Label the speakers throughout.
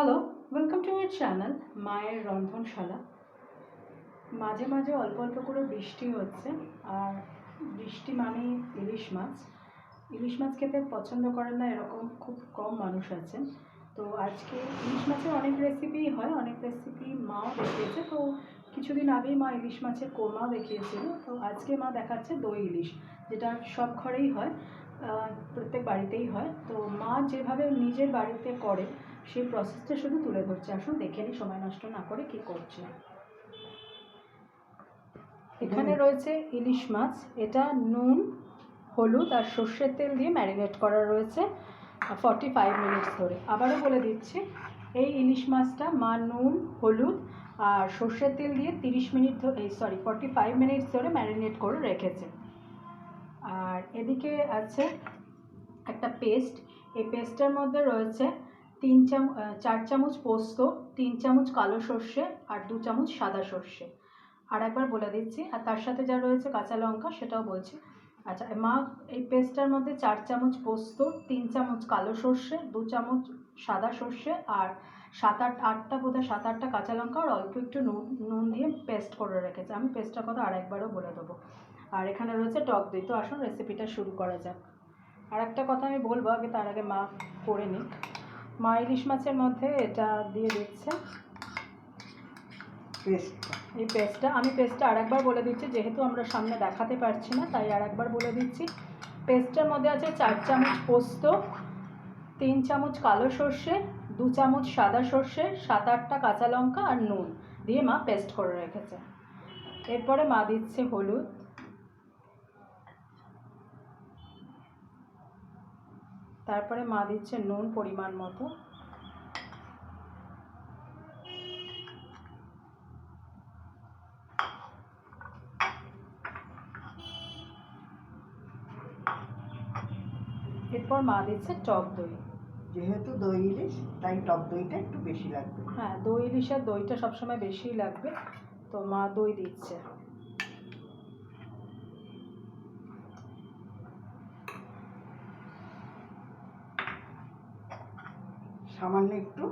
Speaker 1: Hello welcome to my channel মায়ের রন্ধনশালা মাঝে মাঝে অল্প অল্প করে বৃষ্টি হচ্ছে, আর বৃষ্টি মানে ইলিশ মাছ। ইলিশ মাছ খেতে পছন্দ করেন না, এরকম খুব কম মানুষ আছেন। তো আজকে ইলিশ মাছের অনেক রেসিপি হয়, অনেক রেসিপি মাও দেখিয়েছে। তো কিছুদিন আগেই মা ইলিশ মাছের কোরমাও দেখিয়েছিল। তো আজকে মা দেখাচ্ছে দই ইলিশ, যেটা সব ঘরেই হয় প্রত্যেক বাড়িতেই হয়। তো মা যেভাবে নিজের বাড়িতে করে সেই প্রসেসটা শুধু তুলে ধরছে। আসুন দেখে নিই সময় নষ্ট না করে কি করছে। এখানে রয়েছে ইলিশ মাছ। এটা নুন হলুদ আর সর্ষের তেল দিয়ে ম্যারিনেট করা রয়েছে ফর্টি ফাইভ মিনিটস ধরে। আবারও বলে দিচ্ছি এই ইলিশ মাছটা মা নুন হলুদ আর সর্ষের তেল দিয়ে তিরিশ মিনিট ধরে এই সরি ফর্টি ফাইভ মিনিটস ধরে ম্যারিনেট করে রেখেছে। আর এদিকে আছে একটা পেস্ট এই পেস্টের মধ্যে রয়েছে তিন চাম চার চামচ পোস্ত, তিন চামচ কালো সর্ষে আর দু চামচ সাদা সর্ষে। আর একবার বলে দিচ্ছি, আর তার সাথে যা রয়েছে কাঁচা লঙ্কা সেটাও বলছি। আচ্ছা মা, এই পেস্টটার মধ্যে চার চামচ পোস্ত, তিন চামচ কালো সর্ষে, দু চামচ সাদা সর্ষে আর সাত আট, আটটা বোধহয় সাত আটটা কাঁচা লঙ্কা আর অল্প একটু নুন নুন দিয়ে পেস্ট করে রেখেছে। আমি পেস্টটার কথা আরেকবারও বলে দেবো। আর এখানে রয়েছে টক দই। তো আসুন রেসিপিটা শুরু করা যাক। আর একটা কথা আমি বলব, আগে তার আগে মা করে নিক। মা ইলিশ মাছের মধ্যে এটা দিয়ে দিচ্ছে।
Speaker 2: পেস্টটা
Speaker 1: এই পেস্টটা আমি পেস্টটা আরেকবার বলে দিচ্ছি যেহেতু আমরা সামনে দেখাতে পারছি না তাই আরেকবার বলে দিচ্ছি। পেস্টের মধ্যে আছে চার চামচ পোস্ত তিন চামচ কালো সর্ষে দু চামচ সাদা সর্ষে সাত আটটা কাঁচা লঙ্কা আর নুন দিয়ে মা পেস্ট করে রেখেছে। এরপরে মা দিচ্ছে হলুদ। তারপরে মা দিচ্ছে নুন পরিমাণ মতো। এরপর মা দিচ্ছে টক দই।
Speaker 2: যেহেতু দই ইলিশ তাই টক দইটা একটু বেশি লাগবে।
Speaker 1: হ্যাঁ দই ইলিশের দইটা সবসময় বেশিই লাগবে। তো মা দই দিচ্ছে।
Speaker 2: সামান্য একটু।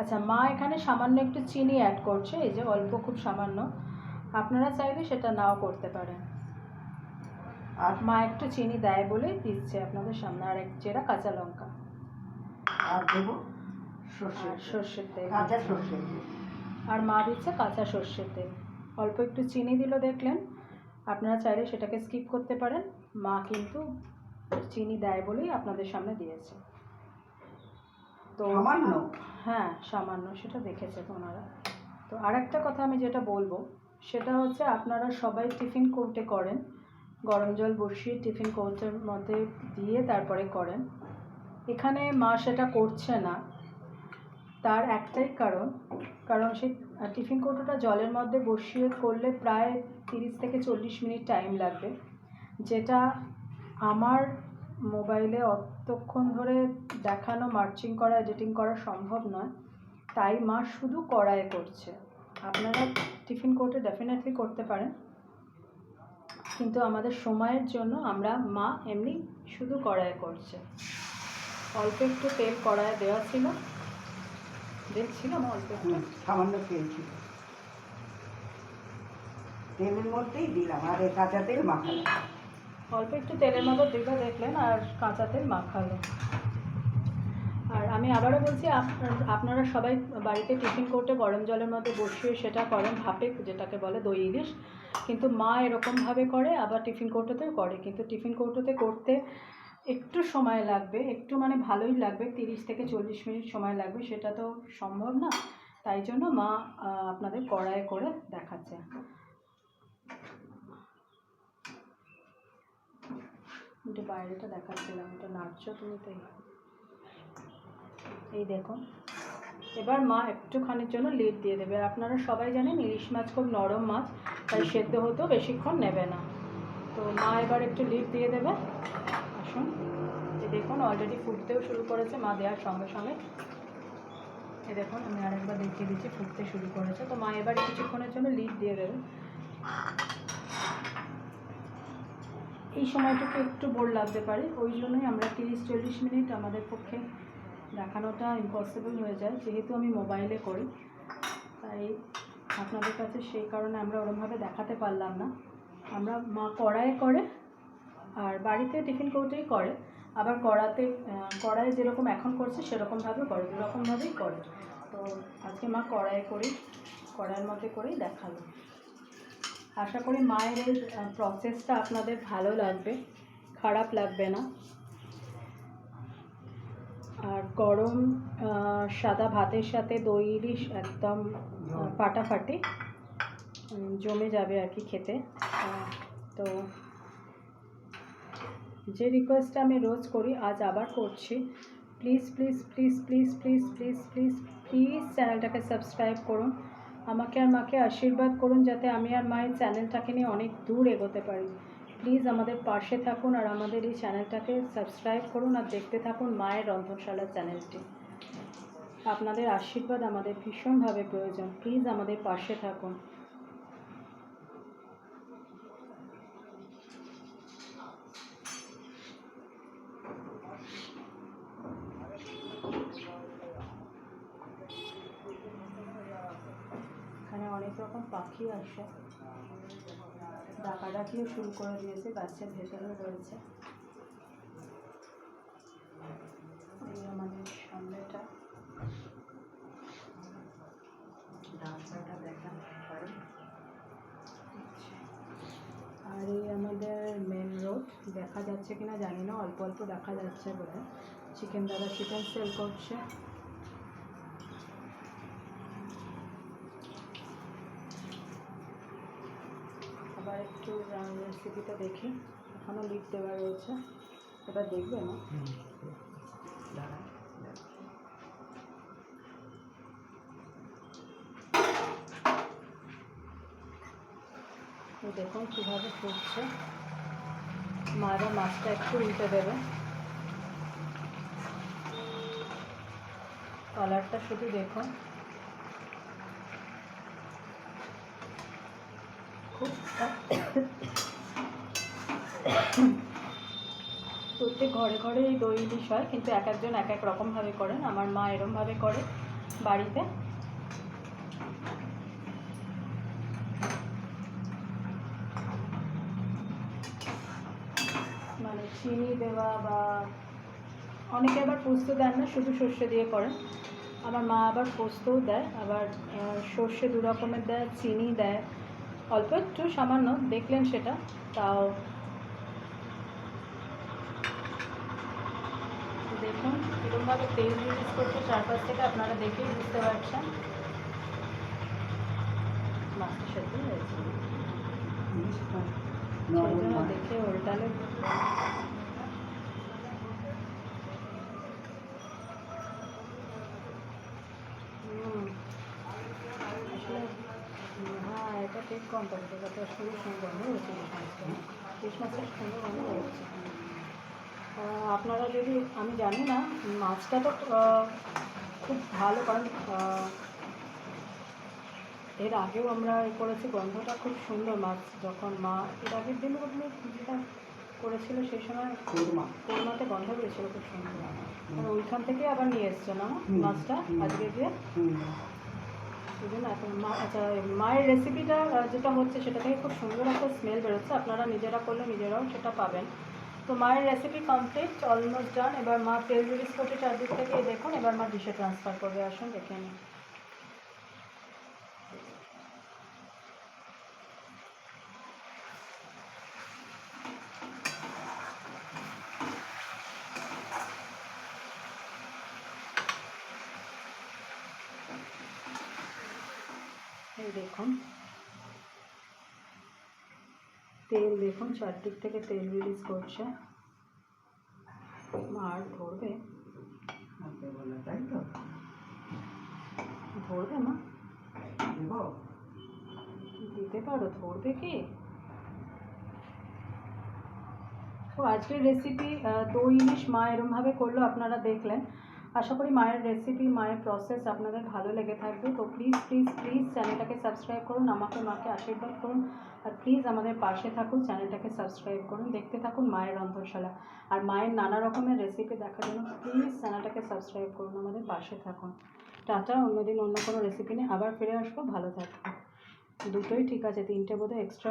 Speaker 1: আচ্ছা মা এখানে সামান্য একটু চিনি অ্যাড করছে এই যে অল্প খুব সামান্য। আপনারা চাইলে সেটা নাও করতে পারেন।
Speaker 2: আর
Speaker 1: মা একটু চিনি দেয় বলেই দিচ্ছে আপনাদের সামনে আর এক চেরা কাঁচা লঙ্কা।
Speaker 2: আর দেবো সর্ষে
Speaker 1: সর্ষের তেল।
Speaker 2: কাঁচা সর্ষে
Speaker 1: আর মা দিচ্ছে কাঁচা সর্ষের তেল। অল্প একটু চিনি দিল দেখলেন। আপনারা চাইলে সেটাকে স্কিপ করতে পারেন। মা কিন্তু চিনি দেয় বলেই আপনাদের সামনে দিয়েছে। তো
Speaker 2: সামান্য?
Speaker 1: হ্যাঁ সামান্য সেটা দেখেছে ওনারা। তো আরেকটা কথা আমি যেটা বলব সেটা হচ্ছে আপনারা সবাই টিফিন কৌটে করেন গরম জল বসিয়ে টিফিন কৌটের মধ্যে দিয়ে তারপরে করেন। এখানে মা সেটা করছে না তার একটাই কারণ কারণ সেই আহ, টিফিন কৌটোটা জলের মধ্যে বসিয়ে করলে প্রায় তিরিশ থেকে চল্লিশ মিনিট টাইম লাগবে। যেটা আমার মোবাইলে অতক্ষণ ধরে দেখানো, মার্চিং করা, এডিটিং করা সম্ভব নয়। তাই মা শুধু কড়াইয়ে করছে। আপনারা টিফিন কোর্টে ডেফিনেটলি করতে পারেন। কিন্তু আমাদের সময়ের জন্য আমরা মা এমনি শুধু কড়াইয়ে করছে। অল্প একটু তেল কড়াইয়ে দেওয়া ছিল। দেখছিলাম অল্প একটু?
Speaker 2: সামান্য তেল ছিল। তেলের মধ্যেই দিলাম, আর কাঁচা তেল মাখালাম।
Speaker 1: অল্প একটু তেলের মতো দেখে দেখলেন আর কাঁচা তেল মাখালো আর আমি আবারও বলছি, আপ- আপনারা সবাই বাড়িতে টিফিন করতে গরম জলের মধ্যে বসিয়ে সেটা করেন ভাপে, যেটাকে বলে দই ইলিশ। কিন্তু মা এরকমভাবে করে, আবার টিফিন কৌটোতেও করে। কিন্তু টিফিন কৌটোতে করতে একটু সময় লাগবে, একটু মানে ভালোই লাগবে, তিরিশ থেকে চল্লিশ মিনিট সময় লাগবে, সেটা তো সম্ভব না। তাই জন্য মা আপনাদের কড়াইয়ে করে দেখাচ্ছে। একটু বাইরেটা দেখাচ্ছিলাম, এটা নাচছো তুমি তো এই- দেখুন এবার মা একটুখানির জন্য লিড দিয়ে দেবে। আপনারা সবাই জানেন ইলিশ মাছ খুব নরম মাছ, তাই সেদ্ধ হতেও বেশিক্ষণ নেবে না। তো মা এবার একটু লিড দিয়ে দেবে। আসুন। এই দেখুন অলরেডি ফুটতেও শুরু করেছে মা দেওয়ার সঙ্গে সঙ্গে। এই দেখুন, আমি আরেকবার দেখিয়ে দিচ্ছি, ফুটতে শুরু করেছে। তো মা এবার কিছুক্ষণের জন্য লিড দিয়ে দেবে। এই সময়টুকু একটু বোর লাগতে পারে ওই জন্যই আমরা তিরিশ চল্লিশ মিনিট আমাদের পক্ষে দেখানোটা ইম্পসিবল হয়ে যায় যেহেতু আমি মোবাইলে করি। তাই আপনাদের কাছে সেই কারণে আমরা ওরমভাবে দেখাতে পারলাম না। আমরা মা কড়াইয়ে করে আর বাড়িতে টিফিন কৌটেই করে আবার কড়াতে আহ, কড়াইয়ে যেরকম এখন করছে সেরকমভাবে করে দুরকমভাবেই করে। তো আজকে মা কড়াইয়ে করি কড়াইয়ের মধ্যে করেই দেখাল। আশা করি মায়ের এই প্রসেসটা আপনাদের ভালো লাগবে, খারাপ লাগবে না। আর গরম সাদা ভাতের সাথে দই, ইলিশ একদম ফাটাফাটি জমে যাবে আর কি খেতে। তো যে রিকোয়েস্টটা আমি রোজ করি, আজ আবার করছি। Please please please please please please please please চ্যানেলটাকে সাবস্ক্রাইব করুন। আমাকে আর মাকে আশীর্বাদ করুন যাতে আমি আর মায়ের চ্যানেলটাকে নিয়ে অনেক দূর এগোতে পারি। প্লিজ আমাদের পাশে থাকুন আর আমাদের এই চ্যানেলটাকে সাবস্ক্রাইব করুন আর দেখতে থাকুন মায়ের রন্ধনশালা চ্যানেলটি। আপনাদের আশীর্বাদ আমাদের ভীষণভাবে প্রয়োজন। প্লিজ আমাদের পাশে থাকুন এখানে অনেক রকম পাখি আসে। ডাকাডাকিও শুরু করে দিয়েছে গাছের ভেতরে রয়েছে। এই আমাদের সামনেটা।
Speaker 2: রাস্তাটা দেখা
Speaker 1: আর এই আমাদের মেন রোড দেখা যাচ্ছে কিনা জানি না অল্প অল্প দেখা যাচ্ছে বলে। চিকেন দাদা চিকেন সেল করছে আবার একটু রেসিপিটা দেখি। এখনও লিড দেওয়া রয়েছে। এবার দেখবে না
Speaker 2: দাঁড়া
Speaker 1: দেখুন কীভাবে ফুটছে। মারা মাছটা একটু উল্টে দেবে। কালারটা শুধু দেখুন। খুব প্রত্যেক ঘরে ঘরে এই দই ইলিশ হয়, কিন্তু এক একজন এক এক রকমভাবে করেন। আমার মা এরমভাবে করে বাড়িতে। মানে চিনি দেওয়া বা অনেকে আবার পোস্ত দেন না, শুধু সর্ষে দিয়ে করেন। আমার মা আবার পোস্তও দেয়, আবার সর্ষে দু রকমের দেয়, চিনি দেয়। অল্প একটু সামান্য, দেখলেন সেটা, তাও দেখুন কীরকমভাবে তেল রিলিজ করছে চারপাশ থেকে আপনারা দেখেই বুঝতে পারছেন। মাছটা দেখে উল্টালে হ্যাঁ, এটা ঠিক কম্পানি পড়বে শুরু সুন্দর হ্যাঁ। সুন্দর আপনারা যদি আমি জানি না মাছটা তো খুব ভালো কারণ এর আগেও আমরা এ করেছি গন্ধটা খুব সুন্দর মাছ যখন মা এর আগের দিন ওগুলো যেটা করেছিল সেই সময়
Speaker 2: কোরমা।
Speaker 1: কোরমাতে গন্ধ বেরিয়েছিল খুব সুন্দর আর ওইখান থেকে আবার নিয়ে এসছো না মাছটা আজকে দিয়ে
Speaker 2: হুম।
Speaker 1: জন্য এখন মা আচ্ছা মায়ের রেসিপিটা যেটা হচ্ছে সেটা থেকে খুব সুন্দর একটা স্মেল বেরোচ্ছে। আপনারা নিজেরা করলে নিজেরাও সেটা পাবেন। তো মায়ের রেসিপি কমপ্লিট অলমোস্ট ডান এবার মা তেল রিলিজ করছে চারদিক থেকে দেখুন, এবার মা ডিশে ট্রান্সফার করবে। আসুন, দেখে নিন দেখুন। তেল দেখুন, চারদিক থেকে তেল রিলিজ করছে। মা আর ধরবে?
Speaker 2: তাই তো
Speaker 1: ধরবে মা? দিতে পারো, ধরবে কি? তো আজকের রেসিপি দই ইলিশ মা এরমভাবে করল, আপনারা দেখলেন। আশা করি মায়ের রেসিপি মায়ের প্রসেস আপনাদের ভালো লেগে থাকবে। তো প্লিজ প্লিজ প্লিজ চ্যানেলটাকে সাবস্ক্রাইব করুন, আমাকে মাকে আশীর্বাদ করুন। আর প্লিজ আমাদের পাশে থাকুন চ্যানেলটাকে সাবস্ক্রাইব করুন। দেখতে থাকুন মায়ের রন্ধনশালা। আর মায়ের নানা রকমের রেসিপি দেখার জন্য প্লিজ চ্যানেলটাকে সাবস্ক্রাইব করুন, আমাদের পাশে থাকুন। টাটা, অন্যদিন অন্য কোনো রেসিপি নিয়ে আবার ফিরে আসব। ভালো থাকবেন। দুটোই ঠিক আছে, তিনটে বোধহয় এক্সট্রা